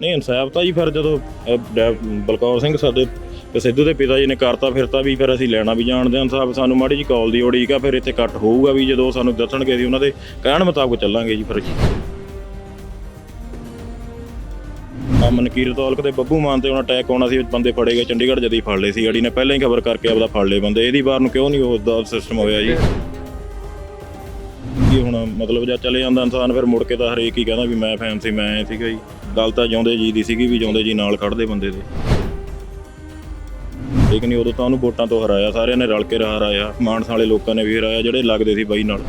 ਨਹੀਂ, ਇਨਸਾਫ ਤਾਂ ਜੀ ਫਿਰ ਜਦੋਂ ਡੈ- ਬਲਕੌਰ ਸਿੰਘ ਸਾਡੇ ਸਿੱਧੂ ਦੇ ਪਿਤਾ ਜੀ ਨੇ ਕਰਤਾ ਫਿਰ ਤਾਂ ਵੀ ਫਿਰ ਅਸੀਂ ਲੈਣਾ ਵੀ ਜਾਣਦੇ ਹਾਂ ਇਨਸਾਫ। ਸਾਨੂੰ ਮਾੜੀ ਜੀ ਕਾਲ ਦੀ ਉਡੀਕ ਆ, ਫਿਰ ਇੱਥੇ ਕੱਟ ਹੋਊਗਾ ਵੀ ਜਦੋਂ ਸਾਨੂੰ ਦੱਸਣਗੇ ਅਸੀਂ ਉਹਨਾਂ ਦੇ ਕਹਿਣ ਮੁਤਾਬਕ ਚੱਲਾਂਗੇ ਜੀ ਫਿਰ ਜੀ। ਮਨਕੀਰ ਤੌਲਕ ਤੇ ਬੱਬੂ ਮਾਨ ਤੇ ਉਹਨਾਂ ਅਟੈਕ ਆਉਣਾ ਸੀ, ਬੰਦੇ ਫੜੇ ਗਏ, ਚੰਡੀਗੜ੍ਹ ਜਦੀ ਫੜ ਲਏ ਸੀ ਅੜੀ ਨੇ। ਪਹਿਲਾਂ ਹੀ ਖਬਰ ਕਰਕੇ ਆਪਦਾ ਫੜ ਲਏ ਬੰਦੇ। ਇਹਦੀ ਵਾਰ ਨੂੰ ਕਿਉਂ ਨਹੀਂ ਉਹਦਾ ਸਿਸਟਮ ਹੋਇਆ ਜੀ? ਕੀ ਹੁਣ ਮਤਲਬ ਜਦ ਚਲੇ ਜਾਂਦਾ ਇਨਸਾਨ, ਫਿਰ ਮੁੜ ਕੇ ਤਾਂ ਹਰੇਕ ਹੀ ਕਹਿੰਦਾ ਵੀ ਮੈਂ ਫੈਨ ਸੀ, ਮੈਂ ਐਂ ਸੀਗਾ ਜੀ। ਗੱਲ ਤਾਂ ਜਿਉਂਦੇ ਜੀ ਦੀ ਸੀਗੀ ਵੀ ਜਿਉਂਦੇ ਜੀ ਨਾਲ ਖੜਦੇ ਬੰਦੇ ਦੇ। ਠੀਕ ਉਦੋਂ ਤਾਂ ਉਹਨੂੰ ਵੋਟਾਂ ਤੋਂ ਹਰਾਇਆ, ਸਾਰਿਆਂ ਨੇ ਰਲ ਕੇ ਹਰਾਇਆ। ਮਾਨਸਾ ਵਾਲੇ ਲੋਕਾਂ ਨੇ ਵੀ ਹਰਾਇਆ, ਜਿਹੜੇ ਲੱਗਦੇ ਸੀ ਬਾਈ ਨਾਲ।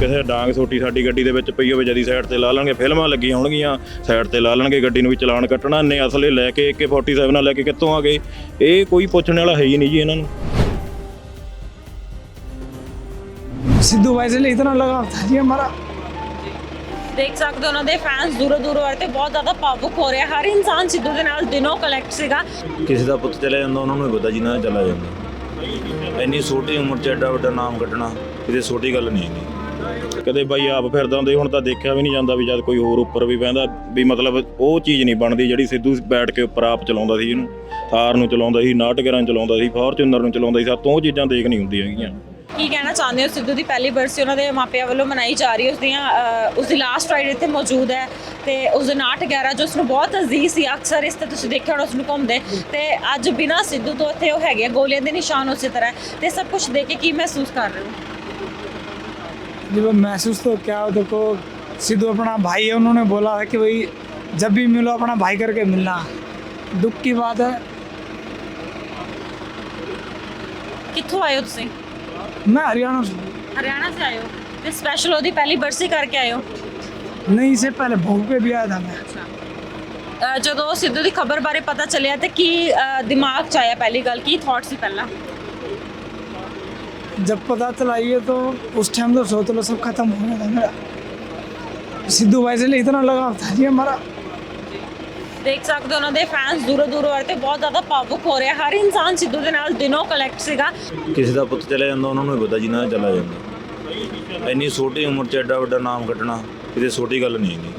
ਕਿਸੇ ਡਾਂਗ ਸੋਟੀ ਸਾਡੀ ਗੱਡੀ ਦੇ ਵਿੱਚ ਪਈ ਹੋਵੇ, ਜਦੀ ਸਾਈਡ ਤੇ ਲਾ ਲੈਣਗੇ, ਫਿਲਮਾਂ ਲੱਗੀਆਂ ਹੋਣਗੀਆਂ ਸਾਈਡ ਤੇ ਲਾ ਲੈਣਗੇ, ਗੱਡੀ ਨੂੰ ਵੀ ਚਲਾਨ ਕੱਟਣਾ ਨੇ ਅਸਲੇ ਲੈ ਕੇ AK47 ਨਾਲ ਲੈ ਕੇ ਕਿੱਥੋਂ ਆ ਗਏ? ਇਹ ਕੋਈ ਪੁੱਛਣ ਵਾਲਾ ਹੈ ਹੀ ਨਹੀਂ ਜੀ ਇਹਨਾਂ ਨੂੰ। सिद्धू भाई से इतना लगाव था जी हमारा ਦੇਖ ਸਕਦੇ ਹੋ ਉਹਨਾਂ ਦੇ ਫੈਨਸ ਦੂਰੋਂ ਦੂਰੋਂ ਆਏ ਤੇ ਬਹੁਤ ਜ਼ਿਆਦਾ ਭਾਵੁਕ ਹੋ ਰਿਹਾ ਹਰ ਇਨਸਾਨ ਸਿੱਧੂ ਦੇ ਨਾਲ ਦਿਨੋਂ ਕਲੈਕਟ ਸੀਗਾ ਕਿਸੇ ਦਾ ਪੁੱਤ ਚਲਾ ਜਾਂਦਾ ਉਹਨਾਂ ਨੂੰ ਹੀ ਪਤਾ ਜਿਨ੍ਹਾਂ ਦਾ ਚਲਾ ਜਾਂਦਾ ਇੰਨੀ ਛੋਟੀ ਉਮਰ 'ਚ ਐਡਾ ਵੱਡਾ ਨਾਮ ਕੱਢਣਾ ਕਿਤੇ ਛੋਟੀ ਗੱਲ ਨਹੀਂ ਹੈਗੀ ਕਦੇ ਬਾਈ ਆਪ ਫਿਰਦਾ ਹੁੰਦੇ ਹੁਣ ਤਾਂ ਦੇਖਿਆ ਵੀ ਨਹੀਂ ਜਾਂਦਾ ਵੀ ਜਦ ਕੋਈ ਹੋਰ ਉੱਪਰ ਵੀ ਬਹਿੰਦਾ ਵੀ ਮਤਲਬ ਉਹ ਚੀਜ਼ ਨਹੀਂ ਬਣਦੀ ਜਿਹੜੀ ਸਿੱਧੂ ਬੈਠ ਕੇ ਉੱਪਰ ਆਪ ਚਲਾਉਂਦਾ ਸੀ ਇਹਨੂੰ ਥਾਰ ਨੂੰ ਚਲਾਉਂਦਾ ਸੀ ਨਾਟਕਰਾਂ ਨੂੰ ਚਲਾਉਂਦਾ ਸੀ ਫੋਰਚੂਨਰ ਨੂੰ ਚਲਾਉਂਦਾ ਸੀ ਸਭ ਤੋਂ ਉਹ ਚੀਜ਼ਾਂ ਦੇਖ ਨਹੀਂ ਹੁੰਦੀਆਂ ਹੈਗੀਆਂ ਕੀ ਕਹਿਣਾ ਚਾਹੁੰਦੇ ਹੋ ਸਿੱਧੂ ਦੀ ਪਹਿਲੀ ਬਰਸੀ ਉਹਨਾਂ ਦੇ ਮਾਪਿਆਂ ਵੱਲੋਂ ਮਨਾਈ ਜਾ ਰਹੀ ਹੈ ਉਸ ਦੀਆਂ ਅਹ, ਉਸ ਦੀ ਲਾਸਟ ਰਾਈਡ ਇੱਥੇ ਮੌਜੂਦ ਹੈ ਤੇ ਉਸ ਦੇ ਨਾਟ ਗੈਰਾ ਜੋ ਉਸ ਨੂੰ ਬਹੁਤ ਅਜ਼ੀਜ਼ ਸੀ ਅਕਸਰ ਇਸ ਤੇ ਤੁਸੀਂ ਦੇਖਿਆ ਹੋਣਾ ਉਸ ਨੂੰ ਘੁੰਮਦੇ ਤੇ ਅੱਜ ਬਿਨਾਂ ਸਿੱਧੂ ਤੋਂ ਇੱਥੇ ਉਹ ਹੈਗੇ ਆ, ਗੋਲੀਆਂ ਦੇ ਨਿਸ਼ਾਨ ਉਸੇ ਤਰ੍ਹਾਂ ਹੈ। ਤੇ ਸਭ ਕੁਝ ਦੇਖ ਕੇ ਕੀ ਮਹਿਸੂਸ ਕਰ ਰਹੇ ਹੋ जब महसूस तो क्या हो देखो सिद्धू अपना भाई है उन्होंने बोला है कि भाई जब भी मिलो अपना भाई करके मिलना दुख की बात है ਕਿੱਥੋਂ ਆਏ ਹੋ ਤੁਸੀਂ मैं हरियाणा से ਹਰਿਆਣਾ ਸੇ ਆਏ ਹੋ ਤੇ ਸਪੈਸ਼ਲ ਉਹਦੀ ਪਹਿਲੀ ਬਰਸੀ ਕਰਕੇ ਆਏ ਹੋ नहीं इससे पहले भोग पे भी आया था मैं ਅਹ, ਜਦੋਂ ਸਿੱਧੂ ਦੀ ਖਬਰ ਬਾਰੇ ਪਤਾ ਚੱਲਿਆ ਤੇ ਕੀ ਅਹ, ਦਿਮਾਗ 'ਚ ਆਇਆ ਪਹਿਲੀ ਗੱਲ ਕੀ ਥਾਟ ਸੀ ਪਹਿਲਾਂ जब पता चला ये तो उस टाइम तो सोच लो सब खत्म हो गया था मेरा सिद्धू भाई से इतना लगाव था जी हमारा ਦੇਖ ਸਕਦੇ ਹੋ ਉਹਨਾਂ ਦੇ ਫੈਨਸ ਦੂਰੋਂ ਦੂਰੋਂ ਆਏ ਤੇ ਬਹੁਤ ਜ਼ਿਆਦਾ ਭਾਵੁਕ ਹੋ ਰਿਹਾ ਹਰ ਇਨਸਾਨ ਸਿੱਧੂ ਦੇ ਨਾਲ ਦਿਨੋਂ ਕਲੈਕਟ ਸੀਗਾ। ਕਿਸੇ ਦਾ ਪੁੱਤ ਚਲਾ ਜਾਂਦਾ ਉਹਨਾਂ ਨੂੰ ਹੀ ਪਤਾ ਜਿਨ੍ਹਾਂ ਦਾ ਚਲਾ ਜਾਂਦਾ। ਇੰਨੀ ਛੋਟੀ ਉਮਰ 'ਚ ਐਡਾ ਵੱਡਾ ਨਾਮ ਕੱਢਣਾ ਕਿਤੇ ਛੋਟੀ ਗੱਲ ਨਹੀਂ ਹੈਗੀ।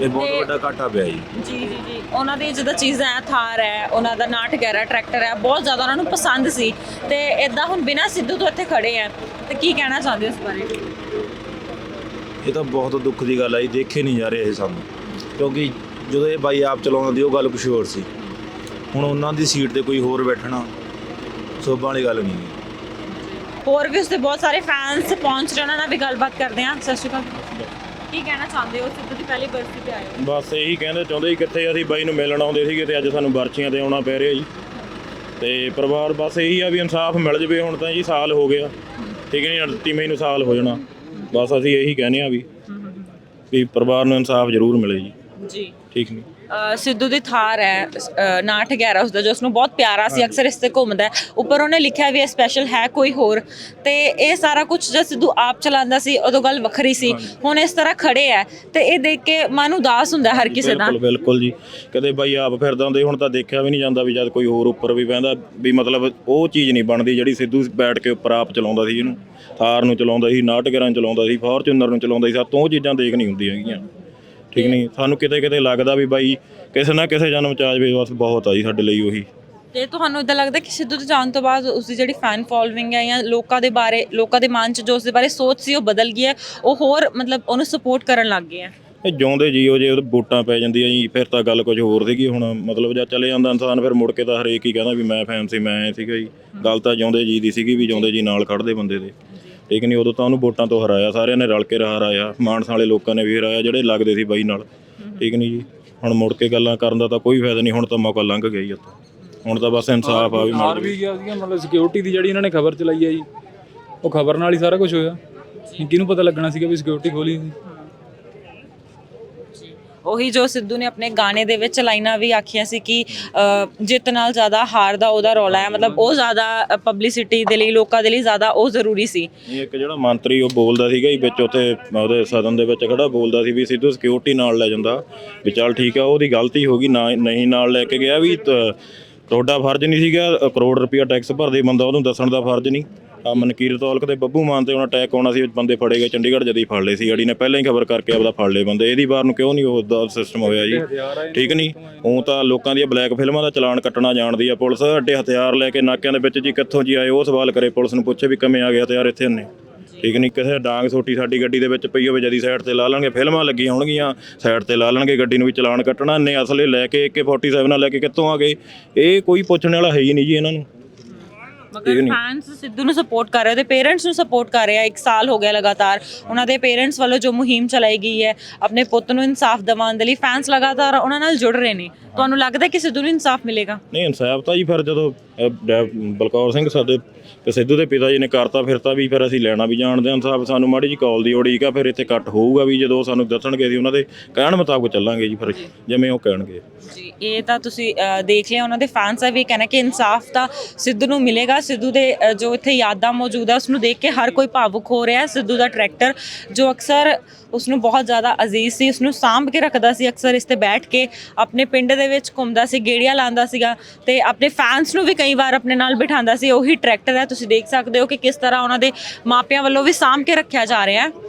ਇਹ ਬਹੁਤ ਵੱਡਾ ਘਾਟਾ ਪਿਆ ਜੀ। ਜੀ ਜੀ ਜੀ। ਉਹਨਾਂ ਦੀ ਜਿੱਦਾਂ ਚੀਜ਼ਾਂ ਹੈ ਥਾਰ ਹੈ ਉਹਨਾਂ ਦਾ ਨਾਟਕ ਹੈ ਟਰੈਕਟਰ ਹੈ ਬਹੁਤ ਜ਼ਿਆਦਾ ਉਹਨਾਂ ਨੂੰ ਪਸੰਦ ਸੀ। ਤੇ ਇਦਾਂ ਹੁਣ ਬਿਨਾਂ ਸਿੱਧੂ ਤੋਂ ਇੱਥੇ ਖੜੇ ਆ। ਤੇ ਕੀ ਕਹਿਣਾ ਚਾਹੁੰਦੇ ਹੋ ਇਸ ਬਾਰੇ? ਇਹ ਤਾਂ ਬਹੁਤ ਦੁੱਖ ਦੀ ਗੱਲ ਜੀ ਦੇਖੇ ਨਹੀਂ ਜਾ ਰਹੇ ਇਹ ਸਾਨੂੰ। ਕਿਉਂਕਿ ਜਦੋਂ ਇਹ ਬਾਈ ਆਪ ਚਲਾਉਂਦਾ ਸੀ ਉਹ ਗੱਲ ਕੁਛ ਹੋਰ ਸੀ। ਹੁਣ ਉਹਨਾਂ ਦੀ ਸੀਟ ਤੇ ਕੋਈ ਹੋਰ ਬੈਠਣਾ ਸੋਭਾਂ ਵਾਲੀ ਗੱਲ ਨਹੀਂ ਹੈ। ਹੋਰ ਵੀ ਉਸਦੇ ਬਹੁਤ ਸਾਰੇ ਫੈਨਸ ਪਹੁੰਚ ਰਹੇ ਉਹਨਾਂ ਨਾਲ ਵੀ ਗੱਲਬਾਤ ਕਰਦੇ ਆ ਸਤਿ ਸ਼੍ਰੀ ਅਕਾਲ। ਕੀ ਕਹਿਣਾ ਚਾਹੁੰਦੇ ਹੋ? ਸਿੱਧੂ ਦੀ ਪਹਿਲੀ ਬਰਸੀ ਤੇ ਆਏ ਹੋ। ਬਸ ਇਹੀ ਕਹਿੰਦੇ ਚਾਹੁੰਦੇ ਸੀ ਕਿੱਥੇ ਅਸੀਂ ਬਾਈ ਨੂੰ ਮਿਲਣ ਆਉਂਦੇ ਸੀਗੇ ਤੇ ਅੱਜ ਸਾਨੂੰ ਬਰਚੀਆਂ ਤੇ ਆਉਣਾ ਪੈ ਰਿਹਾ ਜੀ। ਤੇ ਪਰਿਵਾਰ ਬਸ ਇਹੀ ਆ ਵੀ ਇਨਸਾਫ ਮਿਲ ਜਵੇ ਹੁਣ ਤਾਂ ਜੀ ਸਾਲ ਹੋ ਗਿਆ। ਠੀਕ ਹੈ ਨਹੀਂ 38 ਮਈ ਨੂੰ ਸਾਲ ਹੋ ਜਾਣਾ। ਬਸ ਅਸੀਂ ਇਹੀ ਕਹਿੰਦੇ ਆ ਵੀ ਵੀ ਪਰਿਵਾਰ ਨੂੰ ਇਨਸਾਫ ਜ਼ਰੂਰ ਮਿਲੇ ਜੀ। ਜੀ। ਠੀਕ ਨਹੀਂ। ਅ, ਸਿੱਧੂ ਦੀ ਥਾਰ ਹੈ ਅ, ਨਾਟ ਉਸਦਾ ਜੋ ਉਸਨੂੰ ਬਹੁਤ ਪਿਆਰਾ ਸੀ ਅਕਸਰ ਇਸ ਤੇ ਘੁੰਮਦਾ ਹੈ। ਉੱਪਰ ਉਹਨੇ ਲਿਖਿਆ ਵੀ ਸਪੈਸ਼ਲ ਹੈ ਕੋਈ ਹੋਰ। ਤੇ ਇਹ ਸਾਰਾ ਕੁਝ ਜਦ ਸਿੱਧੂ ਆਪ ਚਲਾਉਂਦਾ ਸੀ ਉਦੋਂ ਗੱਲ ਵੱਖਰੀ ਸੀ। ਹੁਣ ਇਸ ਤਰ੍ਹਾਂ ਖੜੇ ਹੈ। ਤੇ ਇਹ ਦੇਖ ਕੇ ਮਨ ਉਦਾਸ ਹੁੰਦਾ ਹੈ ਹਰ ਕਿਸੇ ਦਾ ਬਿਲਕੁਲ ਬਿਲਕੁਲ ਜੀ। ਕਦੇ ਬਾਈ ਆਪ ਫਿਰਦਾ ਹੁੰਦੇ ਹੁਣ ਤਾਂ ਦੇਖਿਆ ਵੀ ਨਹੀਂ ਜਾਂਦਾ ਵੀ ਜਦ ਕੋਈ ਹੋਰ ਉੱਪਰ ਵੀ ਬਹਿੰਦਾ ਵੀ ਮਤਲਬ ਉਹ ਚੀਜ਼ ਨਹੀਂ ਬਣਦੀ ਜਿਹੜੀ ਸਿੱਧੂ ਬੈਠ ਕੇ ਉੱਪਰ ਆਪ ਚਲਾਉਂਦਾ ਸੀ ਇਹਨੂੰ। ਥਾਰ ਨੂੰ ਚਲਾਉਂਦਾ ਸੀ ਨਾਟਕਰਾਂ ਨੂੰ ਚਲਾਉਂਦਾ ਸੀ ਫੋਰਚੂਨਰ ਨੂੰ ਚਲਾਉਂਦਾ ਸੀ ਸਭ ਤੋਂ ਉਹ ਚੀਜ਼ਾਂ ਦੇਖ ਨਹੀਂ ਹੁੰਦੀਆਂ ਹੈਗੀਆਂ। ਠੀਕ ਨਹੀਂ? ਸਾਨੂੰ ਕਿਤੇ ਕਿਤੇ ਲੱਗਦਾ ਵੀ ਬਾਈ ਕਿਸੇ ਨਾ ਕਿਸੇ ਜਨਮ ਚ ਆ ਜਾਵੇ ਬਸ ਬਹੁਤ ਆ ਜੀ ਸਾਡੇ ਲਈ ਉਹੀ। ਤੇ ਤੁਹਾਨੂੰ ਇਦਾਂ ਲੱਗਦਾ ਕਿ ਸਿੱਧੂ ਦੇ ਜਾਣ ਤੋਂ ਬਾਅਦ ਉਸਦੀ ਜਿਹੜੀ ਫੈਨ ਫੋਲੋਇੰਗ ਹੈ ਜਾਂ ਲੋਕਾਂ ਦੇ ਬਾਰੇ ਲੋਕਾਂ ਦੇ ਮਨ 'ਚ ਜੋ ਉਸਦੇ ਬਾਰੇ ਸੋਚ ਸੀ ਉਹ ਬਦਲ ਗਈ ਹੈ ਉਹ ਹੋਰ ਮਤਲਬ ਉਹਨੂੰ ਸਪੋਰਟ ਕਰਨ ਲੱਗ ਗਏ ਹੈ? ਇਹ ਜਿਉਂਦੇ ਜੀਓ ਜੇ ਉਹਦੇ ਵੋਟਾਂ ਪੈ ਜਾਂਦੀਆਂ ਜੀ ਫਿਰ ਤਾਂ ਗੱਲ ਕੁਝ ਹੋਰ ਸੀਗੀ ਹੁਣ ਮਤਲਬ ਜਦ ਚਲੇ ਜਾਂਦਾ ਇਨਸਾਨ ਫਿਰ ਮੁੜ ਕੇ ਤਾਂ ਹਰੇਕ ਹੀ ਕਹਿੰਦਾ ਵੀ ਮੈਂ ਫੈਨ ਸੀ ਮੈਂ ਸੀਗਾ ਜੀ। ਗੱਲ ਤਾਂ ਜਿਉਂਦੇ ਜੀ ਦੀ ਸੀਗੀ ਵੀ ਜਿਉਂਦੇ ਜੀ ਨਾਲ ਖੜਦੇ ਬੰਦੇ ਦੇ। ਠੀਕ ਨਹੀਂ ਉਦੋਂ ਤਾਂ ਉਹਨੂੰ ਵੋਟਾਂ ਤੋਂ ਹਰਾਇਆ ਸਾਰਿਆਂ ਨੇ ਰਲ ਕੇ ਹਰਾਇਆ ਮਾਨਸ ਵਾਲੇ ਲੋਕਾਂ ਨੇ ਵੀ ਹਰਾਇਆ ਜਿਹੜੇ ਲੱਗਦੇ ਸੀ ਬਾਈ ਨਾਲ। ਠੀਕ ਨਹੀਂ ਜੀ? ਹੁਣ ਮੁੜ ਕੇ ਗੱਲਾਂ ਕਰਨ ਦਾ ਤਾਂ ਕੋਈ ਫਾਇਦਾ ਨਹੀਂ ਹੁਣ ਤਾਂ ਮੌਕਾ ਲੰਘ ਗਿਆ ਜੀ ਉੱਥੇ ਹੁਣ ਤਾਂ ਬਸ ਇਨਸਾਫ ਆ ਵੀ ਮਾਰ ਵੀ ਗਿਆ ਸੀਗਾ ਮਤਲਬ ਸਿਕਿਉਰਿਟੀ ਦੀ ਜਿਹੜੀ ਇਹਨਾਂ ਨੇ ਖਬਰ ਚਲਾਈ ਹੈ ਜੀ ਉਹ ਖਬਰ ਨਾਲ ਹੀ ਸਾਰਾ ਕੁਝ ਹੋਇਆ। ਕਿਹਨੂੰ ਪਤਾ ਲੱਗਣਾ ਸੀਗਾ ਵੀ ਸਿਕਿਉਰਿਟੀ ਖੋਲੀ ਸੀ? ਉਹੀ ਜੋ ਸਿੱਧੂ ਨੇ ਆਪਣੇ ਗਾਣੇ ਦੇ ਵਿੱਚ ਲਾਈਨਾਂ ਵੀ ਆਖੀਆਂ ਸੀ ਕਿ ਜਿੱਤ ਨਾਲ ਜ਼ਿਆਦਾ ਹਾਰ ਦਾ ਉਹਦਾ ਰੌਲਾ ਹੈ। ਮਤਲਬ ਉਹ ਜ਼ਿਆਦਾ ਪਬਲਿਸਿਟੀ ਦੇ ਲਈ, ਲੋਕਾਂ ਦੇ ਲਈ ਜ਼ਿਆਦਾ ਉਹ ਜ਼ਰੂਰੀ ਸੀ। ਇੱਕ ਜਿਹੜਾ ਮੰਤਰੀ ਉਹ ਬੋਲਦਾ ਸੀਗਾ ਜੀ ਵਿੱਚ, ਉੱਥੇ ਉਹਦੇ ਸਦਨ ਦੇ ਵਿੱਚ ਖੜਾ ਬੋਲਦਾ ਸੀ ਵੀ ਸਿੱਧੂ ਸਿਕਿਉਰਿਟੀ ਨਾਲ ਲੈ ਜਾਂਦਾ। ਵੀ ਚੱਲ ਠੀਕ ਆ, ਉਹਦੀ ਗਲਤੀ ਹੋ ਗਈ, ਨਾ, ਨਹੀਂ ਨਾਲ ਲੈ ਕੇ ਗਿਆ ਵੀ ਤੁਹਾਡਾ ਫਰਜ਼ ਨਹੀਂ ਸੀਗਾ ਅ, ਕਰੋੜ ਰੁਪਇਆ ਟੈਕਸ ਭਰਦੇ ਬੰਦਾ ਉਹਨੂੰ ਦੱਸਣ ਦਾ ਫਰਜ਼ ਨਹੀਂ। ਆ ਮਨਕੀਰ ਤੌਲਕ ਤੇ ਬੱਬੂ ਮਾਨ ਤੇ ਉਹਨਾਂ ਅਟੈਕ ਆਉਣਾ ਸੀ ਬੰਦੇ ਫੜੇ ਗਏ ਚੰਡੀਗੜ੍ਹ ਜਦੀ ਫੜ ਲਏ ਸੀ ਅੜੀ ਨੇ ਪਹਿਲਾਂ ਹੀ ਖਬਰ ਕਰਕੇ ਆਪਦਾ ਫੜ ਲਏ ਬੰਦੇ। ਇਹਦੀ ਵਾਰ ਨੂੰ ਕਿਉਂ ਨਹੀਂ ਉਹ ਦਾ ਸਿਸਟਮ ਹੋਇਆ ਜੀ? ਠੀਕ ਨਹੀਂ? ਉਹ ਤਾਂ ਲੋਕਾਂ ਦੀਆਂ ਬਲੈਕ ਫਿਲਮਾਂ ਦਾ ਚਲਾਨ ਕੱਟਣਾ ਜਾਣਦੀ ਆ ਪੁਲਿਸ। ਅੱਡੇ ਹਥਿਆਰ ਲੈ ਕੇ ਨਾਕਿਆਂ ਦੇ ਵਿੱਚ ਜੀ ਕਿੱਥੋਂ ਜੀ ਆਏ ਉਹ ਸਵਾਲ ਕਰੇ ਪੁਲਿਸ ਨੂੰ ਪੁੱਛੇ ਵੀ ਕਿਵੇਂ ਆ ਗਏ ਹਥਿਆਰ ਇੱਥੇ ਨੇ ਠੀਕ ਨਹੀਂ ਕਿਸੇ ਡਾਂਗ ਸੋਟੀ ਸਾਡੀ ਗੱਡੀ ਦੇ ਵਿੱਚ ਪਈ ਹੋਵੇ ਜਦੀ ਸਾਈਡ ਤੇ ਲਾ ਲੈਣਗੇ ਫਿਲਮਾਂ ਲੱਗੀਆਂ ਹੋਣਗੀਆਂ ਸਾਈਡ ਤੇ ਲਾ ਲੈਣਗੇ ਗੱਡੀ ਨੂੰ ਵੀ ਚਲਾਨ ਕੱਟਣਾ ਨੇ ਅਸਲੇ ਲੈ ਕੇ AK47 ਨਾਲ ਲੈ ਕੇ ਕਿੱਥੋਂ ਆ ਗਏ? ਇਹ ਕੋਈ ਪੁੱਛਣ ਵਾਲਾ ਹੈ ਹੀ ਨਹੀਂ ਜੀ ਇਹਨਾਂ ਨੂੰ। ਮਗਰ ਫੈਨਸ ਸਿੱਧੂ ਨੂੰ ਸਪੋਰਟ ਕਰ ਰਹੇ ਉਹਦੇ ਪੇਰੈਂਟਸ ਨੂੰ ਸਪੋਰਟ ਕਰ ਰਹੇ ਆ ਇੱਕ ਸਾਲ ਹੋ ਗਿਆ ਲਗਾਤਾਰ ਉਹਨਾਂ ਦੇ ਪੇਰੈਂਟਸ ਵੱਲੋਂ ਜੋ ਮੁਹਿੰਮ ਚਲਾਈ ਗਈ ਹੈ ਆਪਣੇ ਪੁੱਤ ਨੂੰ ਇਨਸਾਫ ਦਿਵਾਉਣ ਦੇ ਲਈ ਫੈਨਸ ਲਗਾਤਾਰ ਉਹਨਾਂ ਨਾਲ ਜੁੜ ਰਹੇ ਨੇ। ਤੁਹਾਨੂੰ ਲੱਗਦਾ ਕਿ ਸਿੱਧੂ ਨੂੰ ਇਨਸਾਫ ਮਿਲੇਗਾ? ਨਹੀਂ ਇਨਸਾਫ ਤਾਂ ਜੀ ਫਿਰ ਜਦੋਂ ਬਲਕੌਰ ਸਿੰਘ ਸਾਡੇ ਤੇ ਸਿੱਧੂ ਦੇ ਪਿਤਾ ਜੀ ਨੇ ਕਰਤਾ ਫਿਰਤਾ ਵੀ ਫਿਰ ਅਸੀਂ ਲੈਣਾ ਵੀ ਜਾਣਦੇ ਹਾਂ। ਇਨਸਾਫ ਸਾਨੂੰ ਮਾੜੀ ਜੀ ਕਾਲ ਦੀ ਉਡੀਕ ਆ ਫਿਰ ਇੱਥੇ ਕੱਟ ਹੋਊਗਾ ਵੀ ਜਦੋਂ ਸਾਨੂੰ ਦੱਸਣਗੇ ਅਸੀਂ ਉਹਨਾਂ ਦੇ ਕਹਿਣ ਮੁਤਾਬਕ ਚੱਲਾਂਗੇ ਜੀ ਫਿਰ, ਜਿਵੇਂ ਉਹ ਕਹਿਣਗੇ। ਜੀ, ਇਹ ਤਾਂ ਤੁਸੀਂ ਦੇਖ ਲਿਆ, ਉਹਨਾਂ ਦੇ ਫੈਨਸ ਦਾ ਵੀ ਕਹਿਣਾ ਕਿ ਇਨਸਾਫ ਤਾਂ ਸਿੱਧੂ ਨੂੰ ਮਿਲੇਗਾ। ਸਿੱਧੂ ਦੇ ਜੋ ਇੱਥੇ ਯਾਦਾਂ ਮੌਜੂਦ ਹੈ ਉਸ ਨੂੰ ਦੇਖ ਕੇ ਹਰ ਕੋਈ ਭਾਵੁਕ ਹੋ ਰਿਹਾ। ਸਿੱਧੂ ਦਾ ਟਰੈਕਟਰ ਜੋ ਅਕਸਰ ਉਸ ਨੂੰ ਬਹੁਤ ਜ਼ਿਆਦਾ ਅਜ਼ੀਜ਼ ਸੀ ਉਸ ਨੂੰ ਸਾਂਭ ਕੇ ਰੱਖਦਾ ਸੀ, ਅਕਸਰ ਇਸ ਤੇ ਬੈਠ ਕੇ ਆਪਣੇ ਪਿੰਡ ਦੇ ਵਿੱਚ ਘੁੰਮਦਾ ਸੀ, ਗੇੜੀਆਂ ਲਾਉਂਦਾ ਸੀਗਾ ਤੇ ਆਪਣੇ ਫੈਨਸ ਨੂੰ ਵੀ ਕਈ ਵਾਰ ਆਪਣੇ ਨਾਲ ਬਿਠਾਉਂਦਾ ਸੀ, ਉਹੀ ਟਰੈਕਟਰ ਹੈ, ਤੁਸੀਂ ਦੇਖ ਸਕਦੇ ਹੋ ਕਿ ਕਿਸ ਤਰ੍ਹਾਂ ਉਹਨਾਂ ਦੇ ਮਾਪਿਆਂ ਵੱਲੋਂ ਵੀ ਸਾਂਭ ਕੇ ਰੱਖਿਆ ਜਾ ਰਿਹਾ ਹੈ।